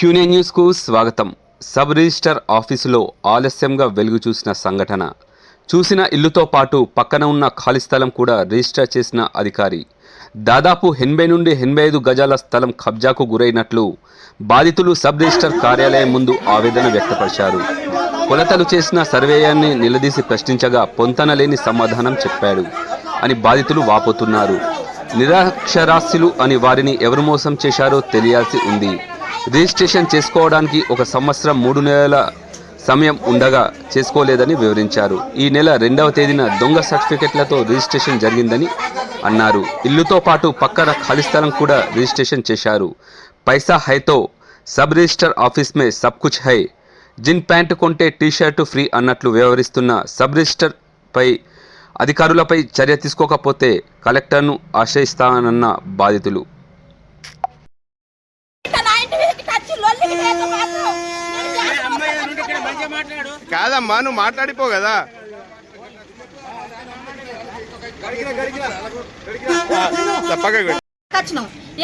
క్యూనే న్యూస్కు స్వాగతం. Sub register ఆఫీసులో ఆలస్యంగా వెలుగు చూసిన సంఘటన. చూసిన ఇల్లుతో పాటు పక్కన ఉన్న ఖాళీ స్థలం కూడా రిజిస్టర్ చేసిన అధికారి. దాదాపు ఎనభై నుండి ఎనభై ఐదు గజాల స్థలం కబ్జాకు గురైనట్లు బాధితులు సబ్ రిజిస్టర్ కార్యాలయం ముందు ఆవేదన వ్యక్తపరిచారు. కొలతలు చేసిన సర్వేయాన్ని నిలదీసి ప్రశ్నించగా పొంతన లేని సమాధానం చెప్పాడు అని బాధితులు వాపోతున్నారు. నిరక్షరాస్యులు అని వారిని ఎవరు మోసం చేశారో తెలియాల్సి ఉంది. రిజిస్ట్రేషన్ చేసుకోవడానికి ఒక సంవత్సరం మూడు నెలల సమయం ఉండగా చేసుకోలేదని వివరించారు. ఈ నెల రెండవ తేదీన దొంగ సర్టిఫికెట్లతో రిజిస్ట్రేషన్ జరిగిందని అన్నారు. ఇల్లుతో పాటు పక్కన ఖాళీ స్థలం కూడా రిజిస్ట్రేషన్ చేశారు. పైసా హైతో సబ్ రిజిస్టర్ ఆఫీస్ మే సబ్ కుచ్ హై. జిన్ ప్యాంటు కొంటే టీ షర్టు ఫ్రీ అన్నట్లు వ్యవహరిస్తున్న సబ్ రిజిస్టర్పై అధికారులపై చర్య తీసుకోకపోతే కలెక్టర్ను ఆశ్రయిస్తానన్న బాధితులు ఇంకా నా ఇంటి మీదకి టచ్ లొల్లికి లేక మాత్రం నేను చేస్తున్నా. కాదమ్మా నువ్వు మాట్లాడిపో కదా. తప్పక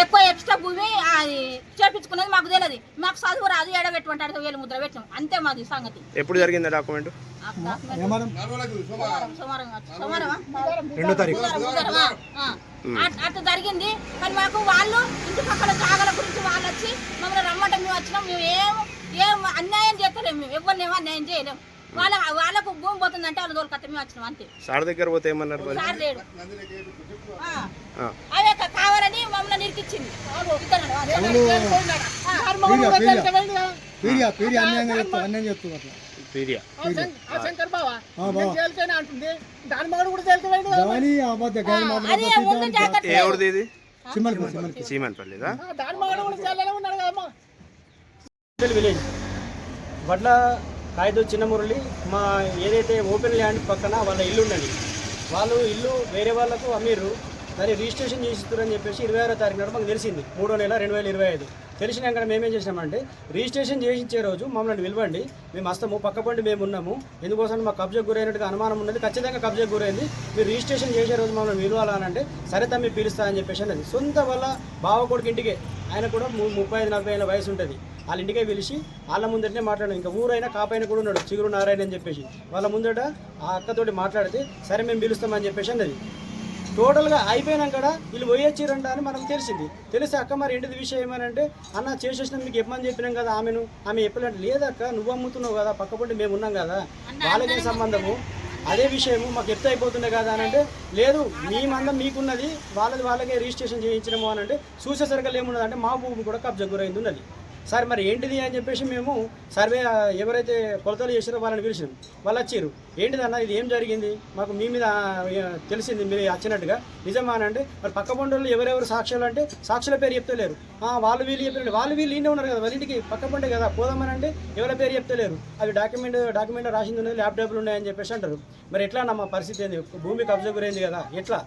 ఎక్కువ ఎక్స్ట్రా భూమి అది చేపించుకున్నది మాకు తెలియదు. మాకు చదువు రాదు ఏడబెట్టుకుంటాడు వేలు ముద్ర పెట్టినాం. అంతే మాది సంగతి. ఎప్పుడు జరిగింది డాక్యుమెంట్. అట్- అట్లా జరిగింది. కానీ మాకు వాళ్ళు ఇంటి పక్కన జాగాల గురించి వాళ్ళు వచ్చి మమ్మల్ని రమ్మంటే మేము వచ్చినాం. మేము ఏం ఏం అన్యాయం చేస్తలేము మేము. ఎవరిని ఏమో అన్యాయం చేయలేము వాళ్ళ వాళ్ళకు భూమి పోతుందంటే వాళ్ళు దొరకతే మేము వచ్చినాం అంతే. సార్ దగ్గర పోతే ఏమన్నారు మరి సార్ లేడు. ఆ. ఆ. అవే కా- కావాలని మమ్మల్ని నిరికిచ్చింది. ఇద్దరు ఆ. పీడియా పీడియా. అన్యాయంగా చెప్తా అన్యాయం చెప్తుంది అట్లా. పీరియా ఆ శంకర్ బావ? ఆ బావ. తేలికైనా అంటుంది. దాని మగడు కూడా తేలికపోయింది కానీ అబద్ధ గాలి అది ముందు జాగ్రత్త ఏ ఊరిది ఇది? సిమ్మల్కి సిమ్మల్కి సీమన్పల్లిదా దాని మగడు కూడా తేలిగానే ఉన్నాడు కదమ్మా విలేజ్ వడ్ల కాయదు చిన్న మురళి మా ఏదైతే ఓపెన్ ల్యాండ్ పక్కన వాళ్ళ ఇల్లు ఉండండి వాళ్ళు ఇల్లు వేరే వాళ్ళకు అమ్మిర్రు దాన్ని రిజిస్ట్రేషన్ చేసిస్తారని చెప్పేసి ఇరవై ఆరో తారీఖు నాడు మాకు తెలిసింది మూడో నెల రెండు వేల ఇరవై ఐదు. తెలిసినాక మేమేం చేసినామంటే రిజిస్ట్రేషన్ చేయించే రోజు మమ్మల్ని పిలవండి మేము వస్తాము పక్క పండి మేము ఉన్నాము ఎందుకోసం మాకు కబ్జాకు గురైనట్టుగా అనుమానం ఉన్నది ఖచ్చితంగా కబ్జాకు గురైంది మీరు రిజిస్ట్రేషన్ చేసే రోజు మమ్మల్ని పిలవాలనంటే సరే తమ్మి పిలుస్తా అని చెప్పేసి అన్నది. సొంత వల్ల బావ కొడుకు ఇంటికే ఆయన కూడా ము- ముప్పై ఐదు నలభై ఏళ్ళ వయసు ఉంటుంది. వాళ్ళ ఇంటికే పిలిచి వాళ్ళ ముందటనే మాట్లాడాం ఇంకా ఊరైనా కాపైన కూడా ఉన్నాడు. చిగురు నారాయణ అని చెప్పేసి. వాళ్ళ ముందట ఆ అక్కతోటి మాట్లాడితే సరే మేము పిలుస్తామని చెప్పేసి అన్నది. టోటల్గా అయిపోయినాక వీళ్ళు పోయొచ్చిరంట అని మనకు తెలిసింది. తెలిసి అక్క మరి ఏంటిది విషయం ఏమనంటే అన్న చేసేసిన మీకు చెప్పమని చెప్పినాం కదా ఆమెను. ఆమె చెప్పలేంటే లేదక్క నువ్వు అమ్ముతున్నావు కదా పక్కపొంటి మేము ఉన్నాం కదా. వాళ్ళకే సంబంధము. అదే విషయము మాకు ఎత్తు అయిపోతుండే కదా అని అంటే లేదు మీ మందం మీకున్నది. వాళ్ళది వాళ్ళకే రిజిస్ట్రేషన్ చేయించినము అని అంటే సరిగ్గా ఏమున్నది అంటే మా భూమి కూడా కబ్జా గురైంది ఉన్నది సార్ మరి ఏంటిది అని చెప్పేసి మేము సర్వే ఎవరైతే కొలతలు చేసారో వాళ్ళని పిలిచినాం వాళ్ళు వచ్చారు. ఏంటిదన్న ఇది ఏం జరిగింది? మాకు మీ మీద తెలిసింది మీరు వచ్చినట్టుగా. నిజమా అని అంటే మరి పక్క పండుగలు ఎవరెవరు సాక్షులు అంటే సాక్షుల పేరు చెప్తలేరు. వాళ్ళు వీళ్ళు చెప్పారు వాళ్ళు వీళ్ళు ఇండే ఉన్నారు కదా వాళ్ళ ఇంటికి పక్క పండుగ కదా పోదామని అంటే ఎవరి పేరు చెప్తలేరు. అవి డాక్యుమెంట్ డాక్యుమెంట్ రాసింది ఉన్నది ల్యాప్టాప్లు ఉన్నాయని చెప్పేసి అంటారు. మరి ఎట్లా అన్న మా పరిస్థితి ఏంది? భూమి కబ్జా గురైంది కదా ఎట్లా?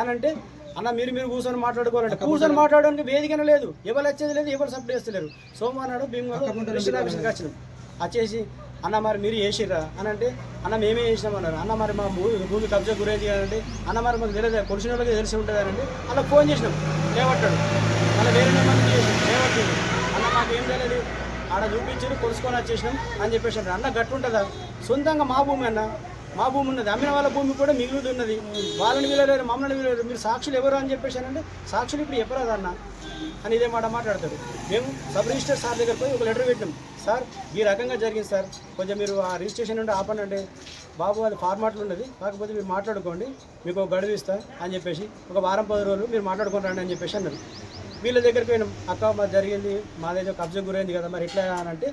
అని అంటే అన్న మీరు మీరు కూర్చొని మాట్లాడుకోవాలంటే కూర్చొని మాట్లాడడానికి వేదికన లేదు. ఎవరు వచ్చేది లేదు ఎవరు సపోర్ట్ చేస్తలేరు సోమవారం నాడు భీమ్ వచ్చినాం వచ్చేసి అన్న మరి మీరు చేసిర్రా? అని అంటే అన్న మేమే చేసినాం అన్నారు అన్న మరి మా భూమి భూమి కబ్జా గురైంది అంటే అన్న మరి మాకు తెలియదు. కొలిసిన వాళ్ళకి తెలిసి ఉంటుంది అని అంటే అలా ఫోన్ చేసినాం. లేవట్టాడు మళ్ళీ వేరే నెంబర్కి చేసినాం. అన్న మాకు ఏం తెలియదు. ఆడ చూపించారు కొలుసుకొని వచ్చేసినాం అని చెప్పేసి అన్న గట్టు ఉంటుందా? సొంతంగా మా భూమి అన్న. మా భూమి ఉన్నది. అమ్మిన వాళ్ళ భూమి కూడా మిగిలిది ఉన్నది. వాళ్ళని వీలలేరు మమ్మల్ని వీలలేరు మీరు సాక్షులు ఎవరు అని చెప్పేసి అంటే సాక్షులు ఇప్పుడు చెప్పరాదు అన్న. అని ఇదే మాట మాట్లాడతారు మేము సబ్ రిజిస్టర్ సార్ దగ్గర పోయి ఒక లెటర్ పెట్టినాం. సార్ ఈ రకంగా జరిగింది సార్. కొంచెం మీరు ఆ రిజిస్ట్రేషన్ నుండి ఆపండి అంటే బాబు అది ఫార్మాట్లు ఉన్నది. కాకపోతే మీరు మాట్లాడుకోండి. మీకు ఒక గడువు ఇస్తా అని చెప్పేసి ఒక వారం పది రోజులు మీరు మాట్లాడుకుని రండి అని చెప్పేసి అన్నారు. వీళ్ళ దగ్గరికి పోయినాం. అక్క మాది జరిగింది. మాదేదో కబ్జా గురైంది కదా. మరి ఎట్లా అని అంటే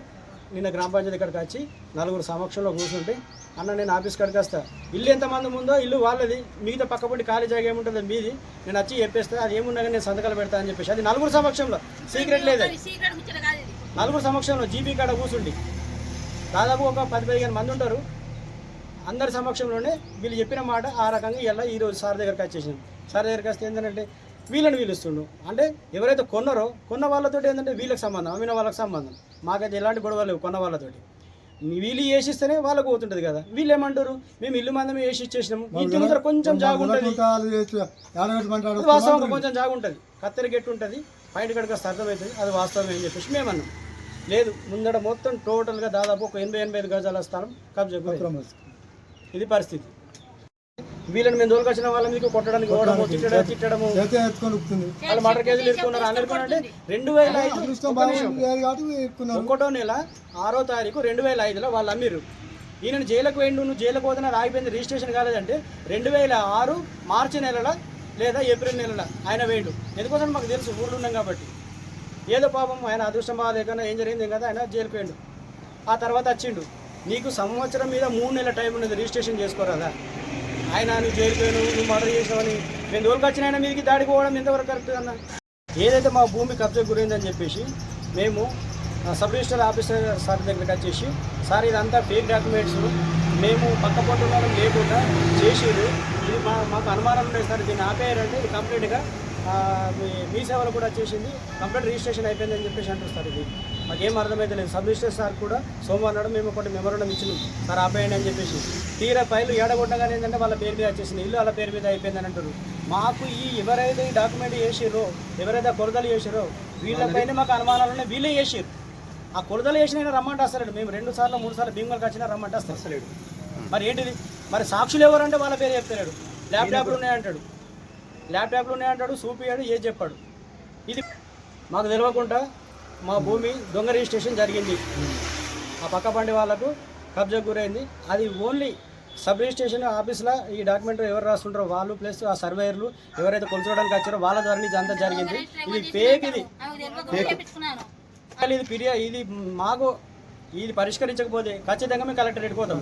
నిన్న గ్రామ పంచాయతీ ఇక్కడికి వచ్చి నలుగురు సమక్షంలో కూర్చుంటే అన్న నేను ఆఫీస్ కాడికి వస్తా. ఇల్లు ఎంతమంది ఉందో ఇల్లు వాళ్ళది. మిగతా పక్కపొట్టి ఖాళీ జాగా ఏముంటుందో మీది. నేను వచ్చి చెప్పేస్తా అది ఏమున్నా కానీ నేను సంతకాలు పెడతా అని చెప్పేసి. అది నలుగురు సమక్షంలో. సీక్రెట్ లేదు. అది. నలుగురు సమక్షంలో జీపీ కాడ కూర్చుండి. దాదాపు ఒక పది పదిహేను మంది ఉంటారు. అందరి సమక్షంలోనే వీళ్ళు చెప్పిన మాట ఆ రకంగా ఇలా ఈరోజు సార్ దగ్గరికి వచ్చేసింది సార్ దగ్గరికి వస్తే ఏంటంటే వీళ్ళని పిలుస్తుండు అంటే ఎవరైతే కొన్నారో కొన్న వాళ్ళతో ఏంటంటే వీళ్ళకి సంబంధం అమ్మిన వాళ్ళకి సంబంధం. మాకైతే ఎలాంటి గొడవ లేవు కొన్న వాళ్ళతోటి. వీళ్ళు వేసిస్తేనే వాళ్ళకు పోతుంటది కదా. వీళ్ళు ఏమంటారు? మేము ఇల్లు మందమే వేసి ఇచ్చేసినాము. ఇంటి ముందర కొంచెం జాగు ఉంటుంది అది వాస్తవంగా కొంచెం జాగు ఉంటుంది కత్తెర గెట్టు ఉంటుంది. పైన కడక అర్థమవుతుంది. అది వాస్తవం అని చెప్పేసి మేము అన్నాం లేదు ముందడ మొత్తం టోటల్గా దాదాపు ఒక ఎనభై ఎనభై ఐదు గజాల స్థలం కబ్జా. ఇది పరిస్థితి. వీళ్ళని మేము దోలుకొచ్చిన వాళ్ళ మీకు కొట్టడానికి పోవడము తిట్టడం తిట్టడము. వాళ్ళు మటర్ కేసులు ఎక్కున్నారు అందరికీ రెండు వేల ఐదు ఒకటో నెల ఆరో తారీఖు రెండు వేల ఐదులో వాళ్ళు అమ్మిర్రు. ఈయన జైలుకు వేయండు నువ్వు జైలుకు పోతున్నా ఆగిపోయింది రిజిస్ట్రేషన్ కాలేదంటే రెండు వేల ఆరు మార్చి నెలల లేదా ఏప్రిల్ నెలల ఆయన వేయండు. ఎందుకోసం మాకు తెలుసు ఊర్లో ఉన్నాం కాబట్టి. ఏదో పాపం ఆయన అదృష్టం బాగాలేకన్నా ఏం జరిగింది కదా ఆయన జైలుకు వేయండు. ఆ తర్వాత వచ్చిండు. నీకు సంవత్సరం మీద మూడు నెలల టైం ఉన్నది రిజిస్ట్రేషన్ చేసుకోరాదా? ఆయన నువ్వు జైలుపోయాను నువ్వు మర్డర్ చేసావని. నేను దోలుకు వచ్చిన ఆయన మీదకి దాడికి పోవడం ఎంతవరకు కరెక్ట్ అన్న? ఏదైతే మా భూమి కబ్జా గురైందని చెప్పేసి మేము సబ్ రిజిస్టర్ ఆఫీసర్ సార్ దగ్గరికి వచ్చేసి సార్ ఇదంతా ఫేక్ డాక్యుమెంట్స్ మేము పక్క పట్టుకోవడం లేకుండా చేసేది. ఇది మా మాకు అనుమానం ఉన్నాయి సార్. దీన్ని ఆపేయారంటే ఇది కంప్లీట్గా మీ- మీ సేవలు కూడా వచ్చేసింది కంప్లీట్ రిజిస్ట్రేషన్ అయిపోయిందని చెప్పేసి అంటారు సార్ ఇది. మాకేం అర్థమైతే లేదు. సబ్ మినిస్టర్ సార్ కూడా సోమవారం నాడు మేము ఒకటి మెమోరండం ఇచ్చినాం. సార్ ఆపేయండి అని చెప్పేసి. తీరా పైలు ఏడగొట్టగానే ఏంటంటే వాళ్ళ పేరు మీద వచ్చేసింది. ఇల్లు వాళ్ళ పేరు మీద అయిపోయిందని అంటారు. మాకు ఈ ఎవరైతే ఈ డాక్యుమెంట్ చేసిరో ఎవరైతే కొరదలు కొలతలు చేసిరో వీళ్ళపైన మాకు అనుమానాలు ఉన్నాయి. వీళ్ళే చేసిరు ఆ కొలతలు వేసినైనా రమ్మంటే అసలేడు మేము రెండు సార్లు మూడు సార్లు భీమలకు వచ్చినా రమ్మంటే వస్తలేడు మరి ఏంటిది? మరి సాక్షులు ఎవరంటే వాళ్ళ పేరు చెప్తలేడు. ల్యాప్టాప్లు ఉన్నాయంటాడు ల్యాప్టాప్లు ఉన్నాయంటాడు చూపియాడు ఏది చెప్పాడు. ఇది మాకు తెలియకుండా మా భూమి దొంగ రిజిస్ట్రేషన్ జరిగింది. ఆ పక్క పండి వాళ్ళకు కబ్జా గురైంది. అది ఓన్లీ సబ్ రిజిస్ట్రేషన్ ఆఫీస్లో ఈ డాక్యుమెంట్ ఎవరు రాస్తుంటారో వాళ్ళు ప్లస్ ఆ సర్వేయర్లు ఎవరైతే కొలుచోవడానికి వచ్చారో వాళ్ళ ద్వారా ఇది అంతా జరిగింది. ఇది ఫేక్ ఇది. ఇది ఫిర్యా ఇది మాకు ఇది పరిష్కరించకపోతే ఖచ్చితంగా మేము కలెక్టరేట్కి పోతాం.